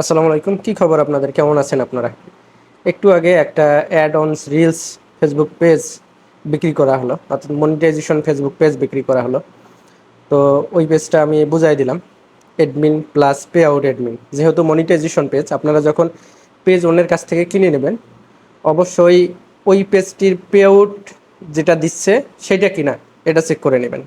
আসসালামু আলাইকুম, কি খবর আপনাদের? কেমন আছেন আপনারা? একটু আগে একটা add ons reels Facebook page বিক্রি করা হলো, অর্থাৎ মনিটাইজেশন ফেসবুক পেজ বিক্রি করা হলো। তো ওই পেজটা আমি বুঝাই দিলাম admin plus pay out admin যেহেতু মনিটাইজেশন পেজ আপনারা যখন পেজ অন্যের কাছ থেকে কিনে নেবেন, অবশ্যই ওই পেজটির পে আউট যেটা দিচ্ছে, সেটা কিনা, এটা চেক করে নেবেন।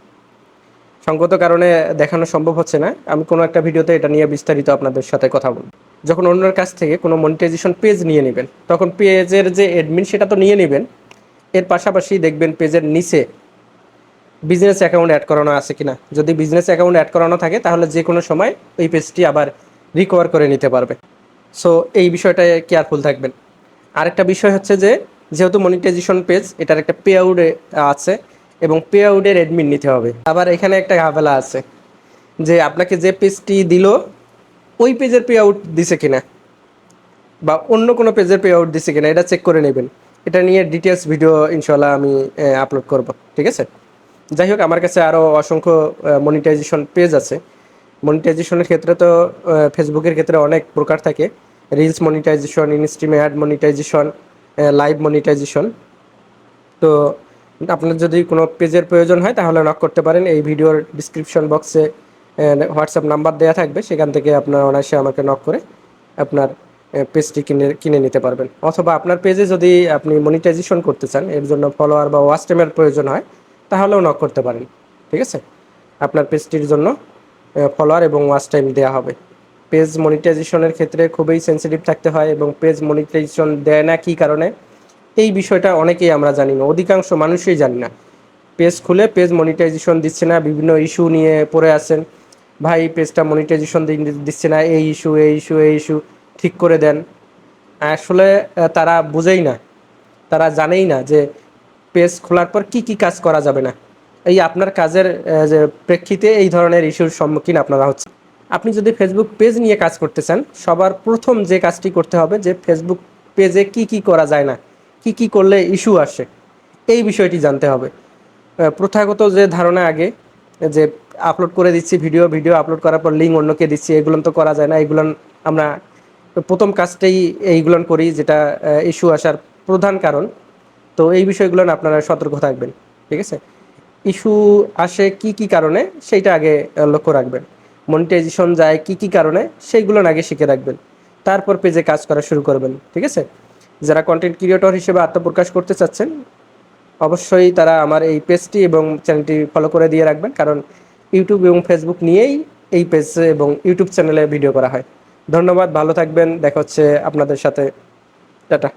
সঙ্গত কারণে দেখানো সম্ভব হচ্ছে না। আমি কোনো একটা ভিডিওতে এটা নিয়ে বিস্তারিত আপনাদের সাথে কথা বলব। যখন অন্যের কাছ থেকে কোনো মনিটাইজেশন পেজ নিয়ে নেবেন, তখন পেজের যে অ্যাডমিন সেটা তো নিয়ে নেবেন। এর পাশাপাশি দেখবেন পেজের নিচে বিজনেস অ্যাকাউন্ট অ্যাড করানো আছে কিনা। যদি বিজনেস অ্যাকাউন্ট অ্যাড করানো থাকে, তাহলে যে কোনো সময় ওই পেজটি আবার রিকভার করে নিতে পারবে। সো এই বিষয়টায় কেয়ারফুল থাকবেন। আরেকটা বিষয় হচ্ছে যে, যেহেতু মনিটাইজেশন পেজ এটার একটা পে আউট আছে এবং পে আউটের অ্যাডমিন নিতে হবে। আবার এখানে একটা ঝামেলা আছে যে আপনাকে যে পেজটি দিল, ওই পেজের পে আউট দিছে কিনা? বা অন্য কোনো পেজের পে আউট দিছে কিনা? এটা চেক করে নেবেন। এটা নিয়ে ডিটেলস ভিডিও ইনশাল্লাহ আমি আপলোড করব। ঠিক আছে? যাই হোক, আমার কাছে আরও অসংখ্য মনিটাইজেশন পেজ আছে। মনিটাইজেশনের ক্ষেত্রে তো ফেসবুকের ক্ষেত্রে অনেক প্রকার থাকে। রিলস মনিটাইজেশন ইনস্ট্রিমে অ্যাড মনিটাইজেশন লাইভ মনিটাইজেশন তো আপনার যদি কোনো পেজের প্রয়োজন হয়, তাহলে নক করতে পারেন। এই ভিডিওর ডিসক্রিপশন বক্সে হোয়াটসঅ্যাপ নাম্বার দেওয়া থাকবে। সেখান থেকে আপনার অনায়াসে আমাকে নক করে আপনার পেজটি কিনে কিনে নিতে পারবেন। অথবা আপনার পেজে যদি আপনি মনিটাইজেশন করতে চান, এর জন্য ফলোয়ার বা ওয়াচ টাইমের প্রয়োজন হয়, তাহলেও নক করতে পারেন। ঠিক আছে? আপনার পেজটির জন্য ফলোয়ার এবং ওয়াচ টাইম দেওয়া হবে। পেজ মনিটাইজেশনের ক্ষেত্রে খুবই সেন্সিটিভ থাকতে হয় এবং পেজ মনিটাইজেশন দেয় না কী কারণে? এই বিষয়টা অনেকেই আমরা জানি না, অধিকাংশ মানুষই জানি না। পেজ খুলে পেজ মনিটাইজেশন দিচ্ছে না, বিভিন্ন ইস্যু নিয়ে পড়ে আছেন। ভাই, পেজটা মনিটাইজেশন দিচ্ছে না, এই ইস্যু এই ইস্যু এই ইস্যু ঠিক করে দেন। আসলে তারা বুঝেই না, তারা জানেই না যে পেজ খোলার পর কি কি কাজ করা যাবে না। এই আপনার কাজের যে প্রেক্ষিতে এই ধরনের ইস্যুর সম্মুখীন আপনারা হচ্ছে আপনি যদি ফেসবুক পেজ নিয়ে কাজ করতে চান, সবার প্রথম যে কাজটি করতে হবে যে ফেসবুক পেজে কি কি করা যায় না কি কি করলে ইস্যু আসে, এই বিষয়টি জানতে হবে। প্রথাগত যে ধারণা আগে, যে আপলোড করে দিচ্ছি ভিডিও ভিডিও আপলোড করার পর লিঙ্ক অন্যকে দিচ্ছি, এগুলো তো করা যায় না, এগুলো আমরা প্রথম কাজটাই এইগুলো করি, যেটা ইস্যু আসার প্রধান কারণ। তো এই বিষয়গুলো আপনারা সতর্ক থাকবেন, ঠিক আছে? ইস্যু আসে কি কি কারণে, সেইটা আগে লক্ষ্য রাখবেন। মনিটাইজেশন যায় কি কি কারণে, সেইগুলো আগে শিখে রাখবেন। তারপর পেজে কাজ করা শুরু করবেন, ঠিক আছে? যারা কন্টেন্ট ক্রিয়েটর হিসেবে আত্মপ্রকাশ করতে চাচ্ছেন, অবশ্যই তারা আমার এই পেজটি এবং চ্যানেলটি ফলো করে দিয়ে রাখবেন। কারণ ইউটিউব এবং ফেসবুক নিয়েই এই পেজ এবং ইউটিউব চ্যানেলে ভিডিও করা হয়। ধন্যবাদ, ভালো থাকবেন, দেখা হচ্ছে আপনাদের সাথে। টাটা।